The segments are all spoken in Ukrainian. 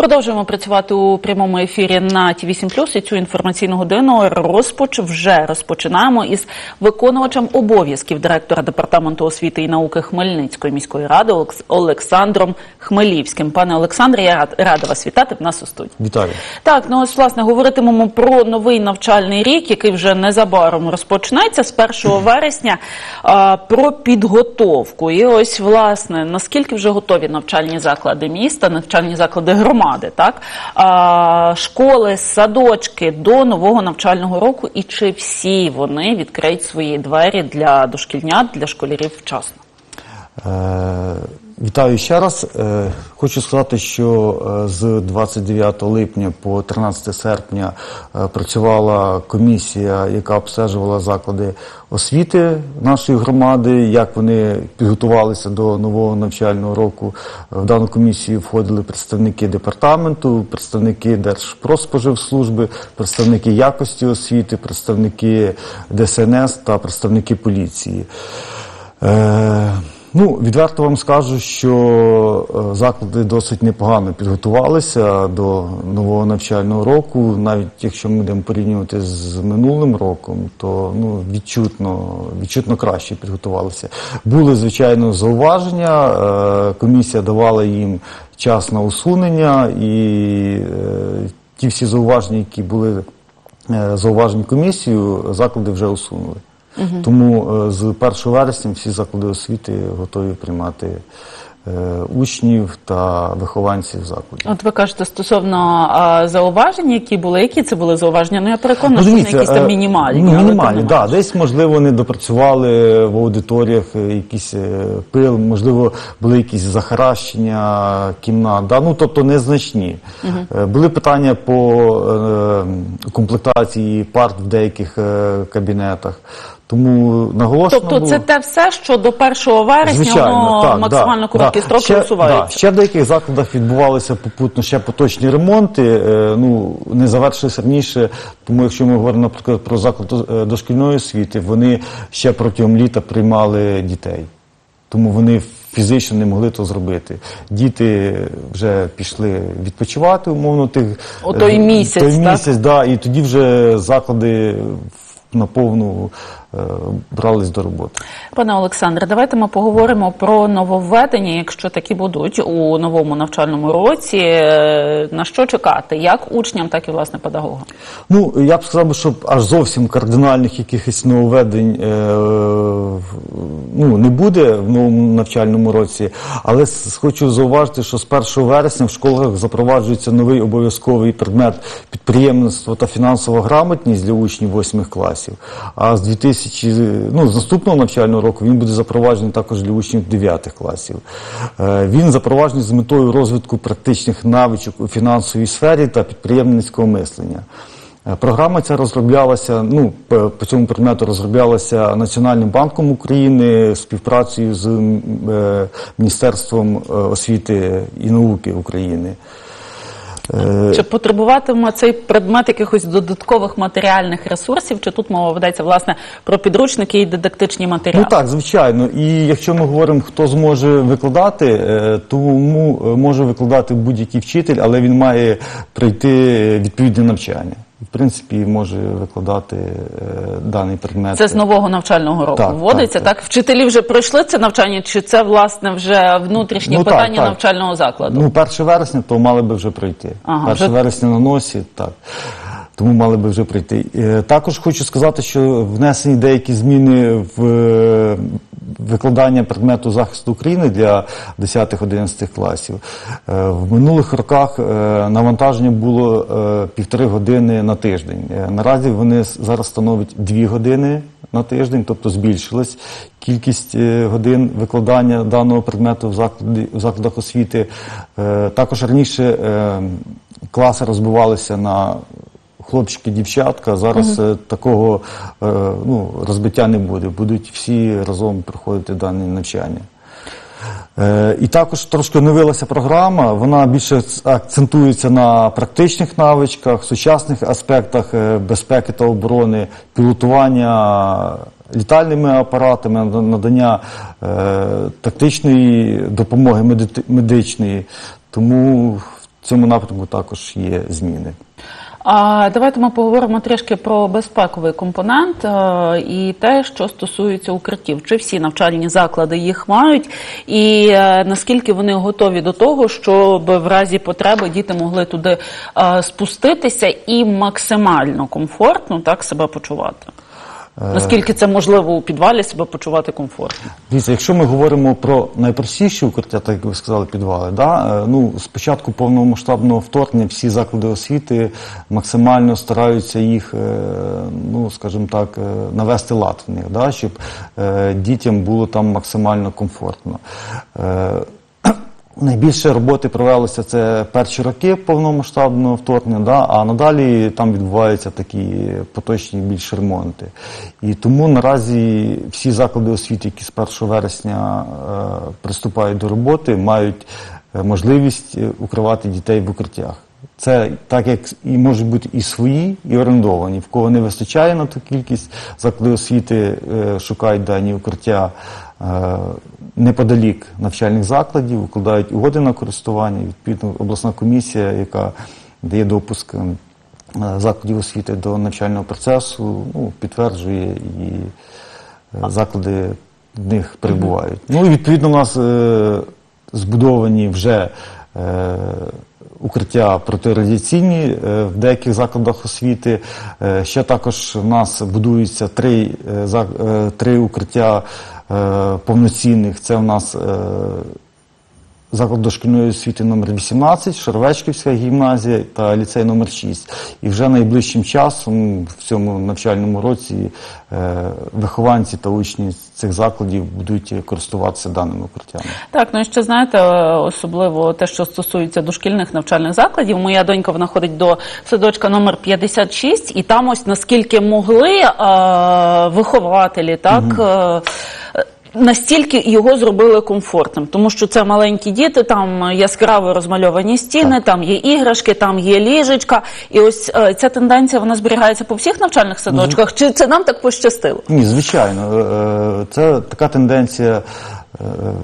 Продовжуємо працювати у прямому ефірі на ті 8 і цю інформаційну годину розпоч вже розпочинаємо із виконувачем обов'язків директора департаменту освіти і науки Хмельницької міської ради Олекс- Олександром Хмелівським. Пане Олександре, я рад- рада вас вітати в нас у студії. Вітаю. Так, ну ось власне говоритимемо про новий навчальний рік, який вже незабаром розпочнеться з 1 вересня. а, Про підготовку. І ось власне наскільки вже готові навчальні заклади міста, навчальні заклади громади, так школи, садочки до нового навчального року, і чи всі вони відкриють свої двері для дошкільнят, для школярів вчасно? Е, Вітаю ще раз. Е, Хочу сказати, що е, з 29 липня по 13 серпня е, працювала комісія, яка обстежувала заклади освіти нашої громади, як вони підготувалися до нового навчального року. В дану комісію входили представники департаменту, представники Держпродспоживслужби, представники якості освіти, представники ДСНС та представники поліції. Ну, відверто вам скажу, що е, заклади досить непогано підготувалися до нового навчального року. Навіть якщо ми будемо порівнювати з минулим роком, то ну, відчутно, відчутно краще підготувалися. Були, звичайно, зауваження, е, комісія давала їм час на усунення, і е, ті всі зауваження, які були зауважені комісією, заклади вже усунули. Тому е, з 1 вересня всі заклади освіти готові приймати е, учнів та вихованців закладів. От ви кажете стосовно а, зауважень, які були, які це були зауваження? Ну я переконана, що вони якісь там е, мінімальні. Ну, мінімальні, да, десь, можливо, не допрацювали в аудиторіях якийсь е, пил, можливо, були якісь захаращення кімнат, да, ну, тобто незначні. Е, Були питання по е, комплектації парт в деяких е, кабінетах. Тому наголошено Тобто було... це те все, що до 1 вересня воно максимально короткі строки ще, усувається. Да, ще в деяких закладах відбувалися попутно ще поточні ремонти. е, Ну не завершилися раніше. Тому, якщо ми говоримо, наприклад, про заклад е, дошкільної освіти, вони ще протягом літа приймали дітей. Тому вони фізично не могли то зробити. Діти вже пішли відпочивати, умовно, тих О той е, місяць, той так? да, і тоді вже заклади на повну брались до роботи. Пане Олександре, давайте ми поговоримо про нововведення, якщо такі будуть у новому навчальному році. Е, На що чекати, як учням, так і власне педагогам? Ну, я б сказав, щоб аж зовсім кардинальних якихось нововведень е, ну, не буде в новому навчальному році, але хочу зауважити, що з 1 вересня в школах запроваджується новий обов'язковий предмет підприємництво та фінансова грамотність для учнів 8 класів. А з 2000, ну, з наступного навчального року він буде запроваджений також для учнів 9 класів. Е, Він запроваджений з метою розвитку практичних навичок у фінансовій сфері та підприємницького мислення. Е, Програма ця розроблялася, ну, по цьому предмету розроблялася Національним банком України співпрацею з е, Міністерством освіти і науки України. Е, Чи потребуватиме цей предмет якихось додаткових матеріальних ресурсів? Чи тут мова ведеться власне про підручники і дидактичні матеріали? Ну так, звичайно. І якщо ми говоримо, хто зможе викладати, е, тому е, може викладати будь-який вчитель, але він має пройти відповідне навчання. Принципі, може викладати е, даний предмет. Це з нового навчального року Так, вводиться, так, так, Вчителі вже пройшли це навчання, чи це власне вже внутрішнє Ну, так, питання так. навчального закладу? Ну, 1 вересня, то мали би вже пройти. Ага, 1 вже- вересня на носі, так. Тому мали би вже прийти. Е, Також хочу сказати, що внесені деякі зміни в е, викладання предмету захисту України для 10-11 класів. Е, В минулих роках навантаження було півтори години на тиждень. Наразі вони зараз становить дві години на тиждень, тобто збільшилась кількість годин викладання даного предмету в, закладі, в закладах освіти. Також раніше класи розбивалися на хлопчики, дівчатка. Зараз е, такого е, ну, розбиття не буде. Будуть всі разом проходити дане навчання. Е, І також трошки оновилася програма. Вона більше акцентується на практичних навичках, сучасних аспектах безпеки та оборони, пілотування літальними апаратами, надання е, тактичної допомоги медичної. Тому в цьому напрямку також є зміни. А давайте ми поговоримо трішки про безпековий компонент а, і те, що стосується укриттів. Чи всі навчальні заклади їх мають, і а, наскільки вони готові до того, щоб в разі потреби діти могли туди а, спуститися і максимально комфортно так себе почувати? Наскільки це можливо у підвалі себе почувати комфортно? Дивіться, якщо ми говоримо про найпростіші укриття, так як ви сказали, підвали, да, е, ну, з початку повномасштабного вторгнення всі заклади освіти максимально стараються їх, е, ну, скажімо так, е, навести лад в них, да, щоб е, дітям було там максимально комфортно. Найбільше роботи провелося це перші роки повномасштабного вторгнення, да, а надалі там відбуваються такі поточні більш ремонти. І тому наразі всі заклади освіти, які з 1 вересня е, приступають до роботи, мають е, можливість е, укривати дітей в укриттях. Це так як і можуть бути і свої, і орендовані. В кого не вистачає на ту кількість, заклади освіти е, шукають дані укриття неподалік навчальних закладів, укладають угоди на користування. Відповідно, обласна комісія, яка дає допуск е, закладів освіти до навчального процесу, ну, підтверджує і е, заклади в них перебувають. Ну і відповідно у нас е, збудовані вже е, укриття протирадіаційні е, в деяких закладах освіти. Е, ще також в нас будуються три, е, е, три укриття е, повноцінних. Це в нас е, заклад дошкільної освіти номер 18, Шаровечківська гімназія та ліцей номер 6. І вже найближчим часом в цьому навчальному році е, вихованці та учні цих закладів будуть користуватися даними укриттями. Так, ну і ще знаєте, е, особливо те, що стосується дошкільних навчальних закладів. Моя донька вона ходить до садочка номер 56, і там ось наскільки могли е, вихователі, так. Е, Настільки його зробили комфортним, тому що це маленькі діти, там яскраво розмальовані стіни, там є іграшки, там є ліжечка. І ось е, ця тенденція вона зберігається по всіх навчальних садочках. Чи це нам так пощастило? Ні, звичайно, е, е, це така тенденція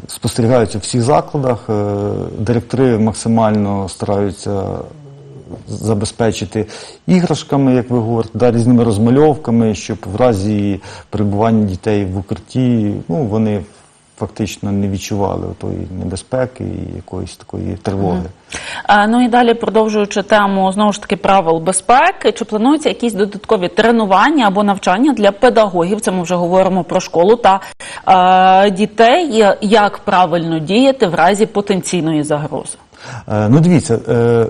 спостерігається в всіх закладах. Директори максимально стараються забезпечити іграшками, як ви говорите, да, різними розмальовками, щоб в разі перебування дітей в укритті ну, вони фактично не відчували тої небезпеки і якоїсь такої тривоги. Ну і далі, продовжуючи тему знову ж таки правил безпеки, чи плануються якісь додаткові тренування або навчання для педагогів? Це ми вже говоримо про школу та е, дітей, як правильно діяти в разі потенційної загрози? Е, Ну, дивіться, е,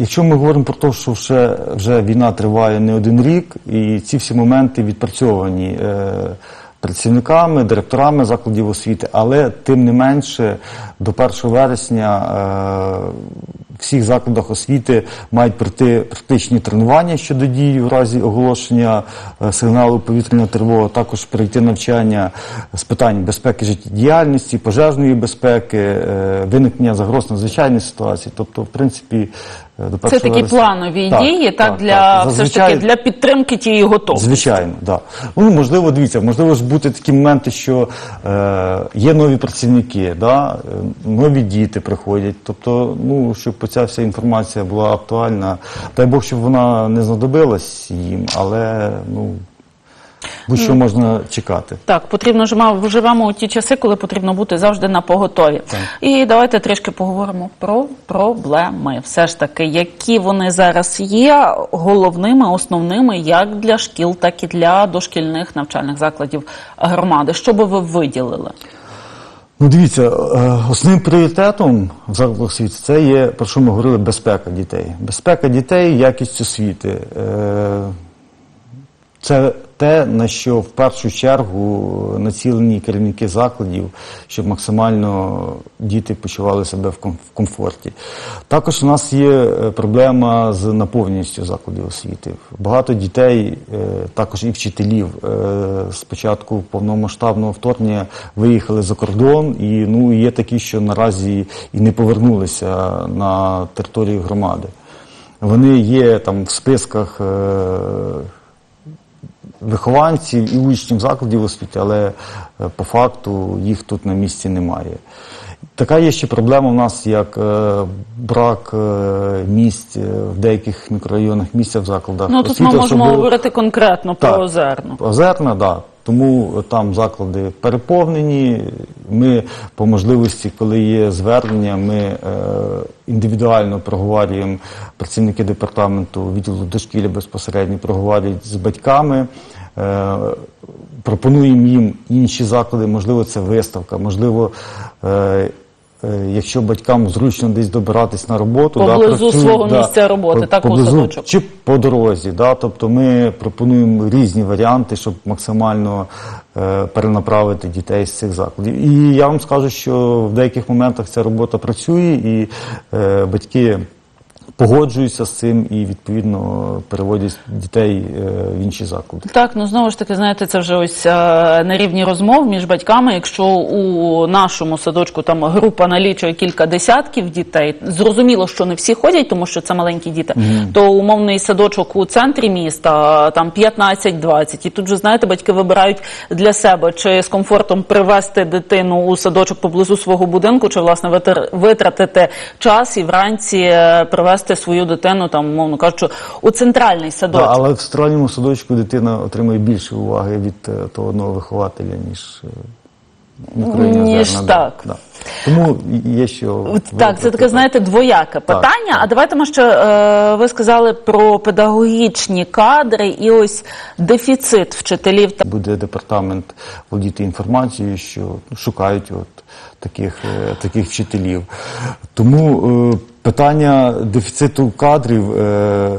якщо ми говоримо про те, що вже, вже війна триває не один рік, і ці всі моменти відпрацьовані е, працівниками, директорами закладів освіти, але тим не менше до 1 вересня е, всіх закладах освіти мають пройти практичні тренування щодо дій в разі оголошення е, сигналу повітряна тривога, також пройти навчання з питань безпеки життєдіяльності, пожежної безпеки, е, виникнення загроз надзвичайної ситуації. Тобто, в принципі, е, до Це такі вересня- планові Так, дії, так, так, для так. все ж таки для підтримки тієї готовності. Звичайно, да. Ну, можливо, дивіться, можливо ж бути такі моменти, що е, є нові працівники, да, нові діти приходять. Тобто, ну, щоб ця вся інформація була актуальна. Дай Бог, щоб вона не знадобилась їм, але ну, будь-що можна чекати. Так, потрібно жима- живемо у ті часи, коли потрібно бути завжди на поготові. І давайте трішки поговоримо про проблеми. Все ж таки, які вони зараз є головними, основними, як для шкіл, так і для дошкільних навчальних закладів громади. Що би ви виділили? Ну, дивіться, е, основним пріоритетом в освіти це є, про що ми говорили, безпека дітей. Безпека дітей, якість освіти. Е, Це те, на що в першу чергу націлені керівники закладів, щоб максимально діти почували себе в комфорті. Також у нас є е, проблема з наповненістю закладів освіти. Багато дітей, е, також і вчителів, е, з початку повномасштабного вторгнення виїхали за кордон, і ну є такі, що наразі і не повернулися на територію громади. Вони є там в списках. Вихованців і учнів закладів освіти, але е, по факту їх тут на місці немає. Така є ще проблема у нас, як е, брак е, місць е, в деяких мікрорайонах, місця в закладах. Ну тут ми можемо особливо- говорити конкретно про Так. озерну. Озерна, да. Тому там заклади переповнені. Ми по можливості, коли є звернення, ми е, індивідуально проговорюємо працівники департаменту відділу дошкілля безпосередньо проговорюють з батьками. Е, пропонуємо їм інші заклади, можливо, це виставка, можливо. Е, Якщо батькам зручно десь добиратись на роботу, Поблизу працюють, свого місця роботи, так, у поблизу, садочок. чи по дорозі. Да? Тобто ми пропонуємо різні варіанти, щоб максимально е, перенаправити дітей з цих закладів. І я вам скажу, що в деяких моментах ця робота працює, і е, батьки погоджуються з цим і відповідно переводять дітей е, в інші заклади. Так, ну знову ж таки, знаєте, це вже ось е, на рівні розмов між батьками. Якщо у нашому садочку там група налічує кілька десятків дітей, зрозуміло, що не всі ходять, тому що це маленькі діти, то умовний садочок у центрі міста там 15-20. І тут же знаєте, батьки вибирають для себе чи з комфортом привезти дитину у садочок поблизу свого будинку, чи власне витр- витратити час і вранці е, привезти свою дитину, там умовно кажучи, у центральний Да, садочок. але в сторонньому садочку дитина отримує більше уваги від е, того одного вихователя, ніж е, Ніж так. Да, да. Тому є що Так, це таке, знаєте, двояке питання. А давайте ми ще е, ви сказали про педагогічні кадри і ось дефіцит вчителів. буде департамент володіти інформацією, що шукають от таких, е, таких вчителів. Тому е, питання дефіциту кадрів е,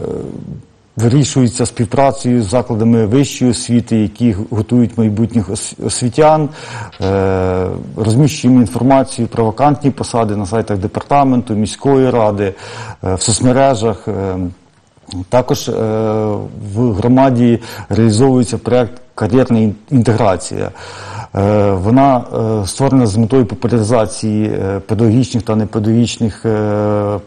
вирішується співпрацею з закладами вищої освіти, які готують майбутніх освітян. Розміщуємо інформацію про вакантні посади на сайтах департаменту, міської ради, в соцмережах. також е, в громаді реалізовується проєкт Кар'єрна інтеграція. Е, вона е, створена з метою популяризації е, педагогічних та непедагогічних посад-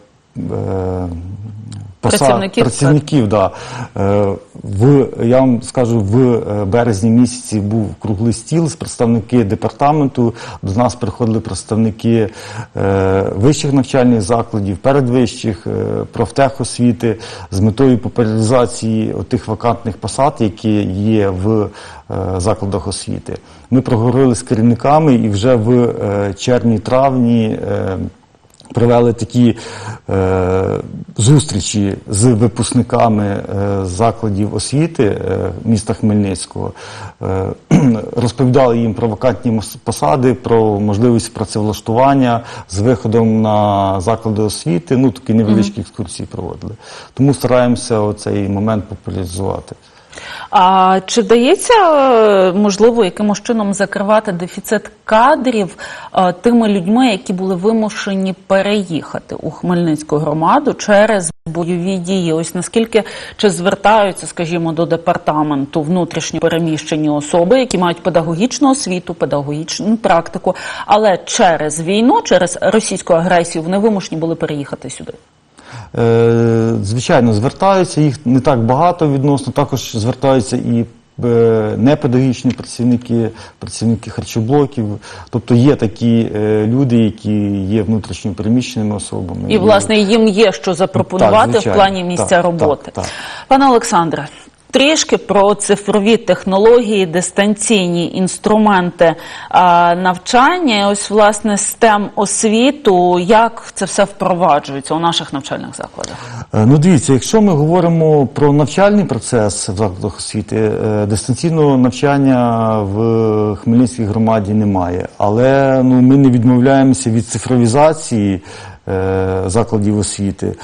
Працівників, працівників да. В, я вам скажу, в березні місяці був круглий стіл з представники департаменту. До нас приходили представники вищих навчальних закладів, передвищих, профтехосвіти з метою популяризації тих вакантних посад, які є в закладах освіти. Ми проговорили з керівниками і вже в е, червні-травні. Е, Провели такі е, зустрічі з випускниками закладів освіти міста Хмельницького, розповідали їм про вакантні посади, про можливість працевлаштування з виходом на заклади освіти. Ну такі невеличкі екскурсії проводили. Тому стараємося оцей момент популяризувати. А чи вдається е, можливо якимось чином закривати дефіцит кадрів е, тими людьми, які були вимушені переїхати у Хмельницьку громаду через бойові дії? Ось наскільки чи звертаються, скажімо, до департаменту внутрішньо переміщені особи, які мають педагогічну освіту, педагогічну практику, але через війну, через російську агресію, вони вимушені були переїхати сюди? Е, Звичайно, звертаються, їх не так багато відносно, також звертаються і е, непедагогічні працівники, працівники харчоблоків. Тобто є такі е, люди, які є внутрішньо переміщеними особами. І, власне, їм є що запропонувати Так, в плані місця Так, роботи. так, так. Пане Олександре, трішки про цифрові технології, дистанційні інструменти а, навчання. Ось, власне, STEM освіту, як це все впроваджується у наших навчальних закладах? Е, Ну, дивіться, якщо ми говоримо про навчальний процес в закладах освіти, е, дистанційного навчання в Хмельницькій громаді немає. Але ну, ми не відмовляємося від цифровізації е, закладів освіти.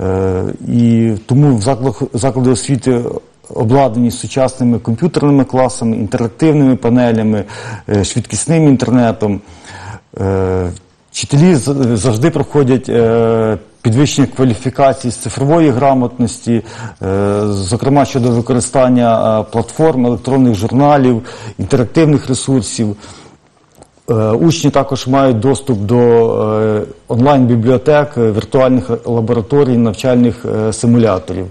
Е, і тому в закладах, заклади освіти обладнані сучасними комп'ютерними класами, інтерактивними панелями, е, швидкісним інтернетом. Е, Вчителі завжди проходять е, підвищення кваліфікації з цифрової грамотності, зокрема щодо використання платформ, електронних журналів, інтерактивних ресурсів. Учні також мають доступ до онлайн-бібліотек, віртуальних лабораторій, навчальних симуляторів.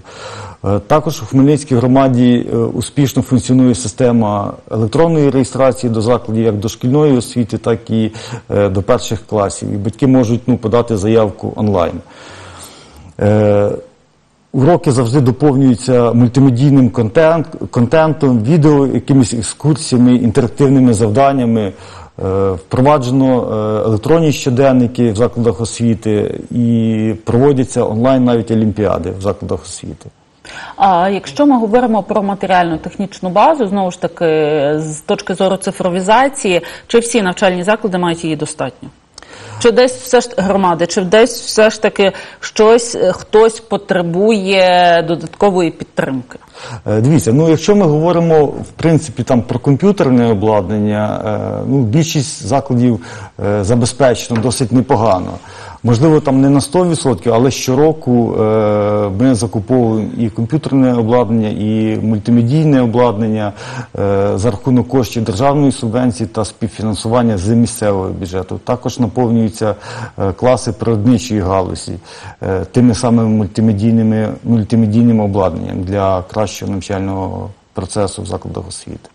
Е, Також у Хмельницькій громаді е, успішно функціонує система електронної реєстрації до закладів як дошкільної освіти, так і е, до перших класів. І батьки можуть ну, подати заявку онлайн. Уроки завжди доповнюються мультимедійним контент, контентом, відео, якимись екскурсіями, інтерактивними завданнями. Впроваджено електронні щоденники в закладах освіти і проводяться онлайн навіть олімпіади в закладах освіти. А якщо ми говоримо про матеріальну технічну базу, знову ж таки, з точки зору цифровізації, чи всі навчальні заклади мають її достатньо? Чи десь все ж громади, чи десь все ж таки щось е, хтось потребує додаткової підтримки? Е, Дивіться, ну якщо ми говоримо в принципі там про комп'ютерне обладнання, е, ну більшість закладів забезпечено досить непогано. Можливо, там не на 100%, але щороку е, ми закуповуємо і комп'ютерне обладнання, і мультимедійне обладнання е, за рахунок коштів державної субвенції та співфінансування з місцевого бюджету. Також наповнюються е, класи природничої галузі тими самими мультимедійними, мультимедійним обладнанням для кращого навчального процесу в закладах освіти.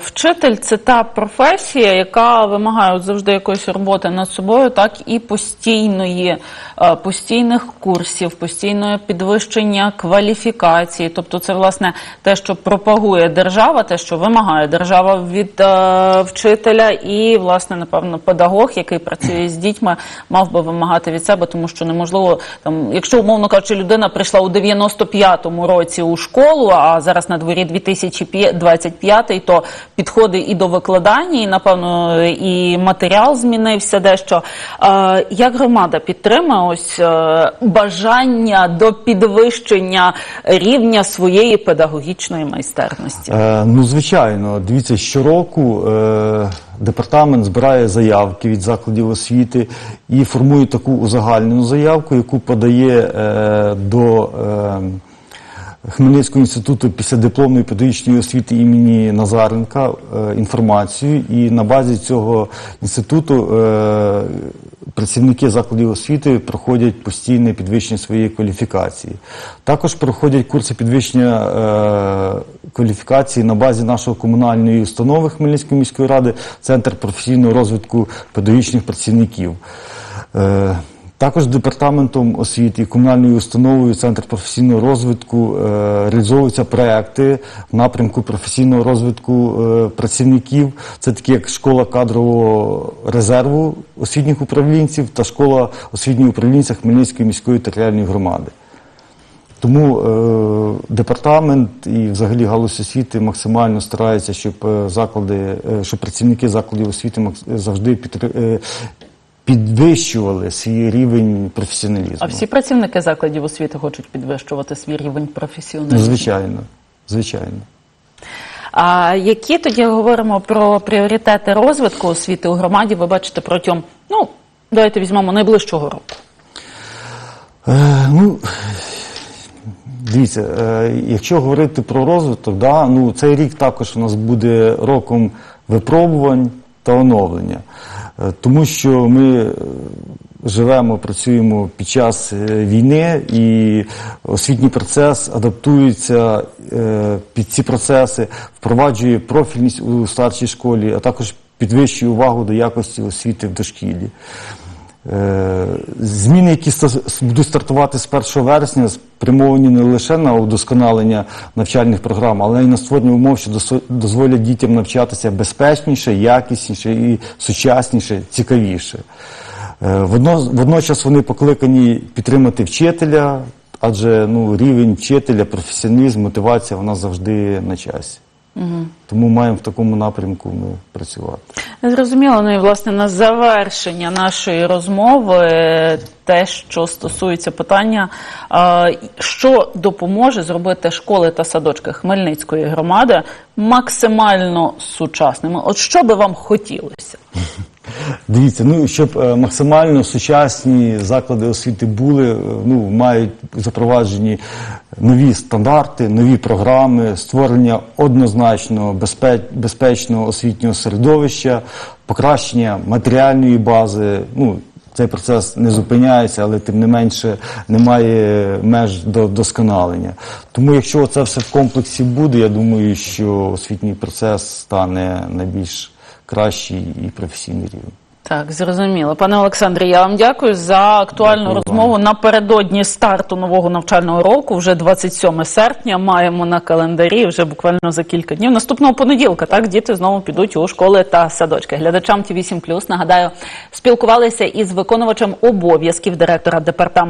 Вчитель це та професія, яка вимагає завжди якоїсь роботи над собою, так і постійної, е, постійних курсів, постійного підвищення кваліфікації. Тобто, це власне те, що пропагує держава, те, що вимагає держава від е, вчителя, і власне, напевно, педагог, який працює з дітьми, мав би вимагати від себе, тому що неможливо там, якщо умовно кажучи, людина прийшла у 95-му році у школу, а зараз на дворі 2025, то підходи і до викладання, і напевно і матеріал змінився дещо. Е, Як громада підтримує ось е, бажання до підвищення рівня своєї педагогічної майстерності? Е, ну, звичайно, дивіться, щороку е, департамент збирає заявки від закладів освіти і формує таку узагальнену заявку, яку подає е, до е, Хмельницького інституту післядипломної педагогічної освіти імені Назаренка е, інформацію. І на базі цього інституту е, працівники закладів освіти проходять постійне підвищення своєї кваліфікації. Також проходять курси підвищення е, кваліфікації на базі нашої комунальної установи Хмельницької міської ради, Центр професійного розвитку педагогічних працівників. Також департаментом освіти і комунальною установою Центр професійного розвитку е, реалізовуються проекти в напрямку професійного розвитку е, працівників. Це такі як школа кадрового резерву освітніх управлінців та школа освітніх управлінця Хмельницької міської територіальної громади. Тому е, департамент і взагалі галузь освіти максимально старається, щоб заклади, щоб працівники закладів освіти завжди підвищували свій рівень професіоналізму. А всі працівники закладів освіти хочуть підвищувати свій рівень Ну, професіоналізму? звичайно, звичайно. А які тоді говоримо про пріоритети розвитку освіти у громаді? Ви бачите протягом, ну давайте візьмемо найближчого року. Е, ну, дивіться, е, якщо говорити про розвиток, да, ну, цей рік також у нас буде роком випробувань та оновлення. Е, тому що ми е, живемо, працюємо під час е, війни, і освітній процес адаптується під ці процеси, впроваджує профільність у старшій школі, а також підвищує увагу до якості освіти в дошкіллі. Е, Зміни, які будуть стартувати з 1 вересня, спрямовані не лише на удосконалення навчальних програм, але й на створення умов, що дозволять дітям навчатися безпечніше, якісніше і сучасніше, цікавіше. Е, Водночас вони покликані підтримати вчителя, адже ну, рівень вчителя, професіоналізм, мотивація вона завжди на часі. Тому маємо в такому напрямку ми працювати. Зрозуміло, ну і власне на завершення нашої розмови те, що стосується питання, що допоможе зробити школи та садочки Хмельницької громади максимально сучасними. От що би вам хотілося? Дивіться, ну щоб е, максимально сучасні заклади освіти були, е, ну мають запроваджені нові стандарти, нові програми, створення однозначно безпе- безпечного освітнього середовища, покращення матеріальної бази. Ну цей процес не зупиняється, але тим не менше немає меж до досконалення. Тому, якщо це все в комплексі буде, я думаю, що освітній процес стане найбільш кращий і професійний рівень. Так, зрозуміло. Пане Олександре, я вам дякую за актуальну Дякую розмову напередодні старту нового навчального року. Вже 27 серпня маємо на календарі вже буквально за кілька днів. Наступного понеділка так діти знову підуть у школи та садочки. Глядачам ТІВІ 7+, нагадаю, спілкувалися із виконувачем обов'язків директора департаменту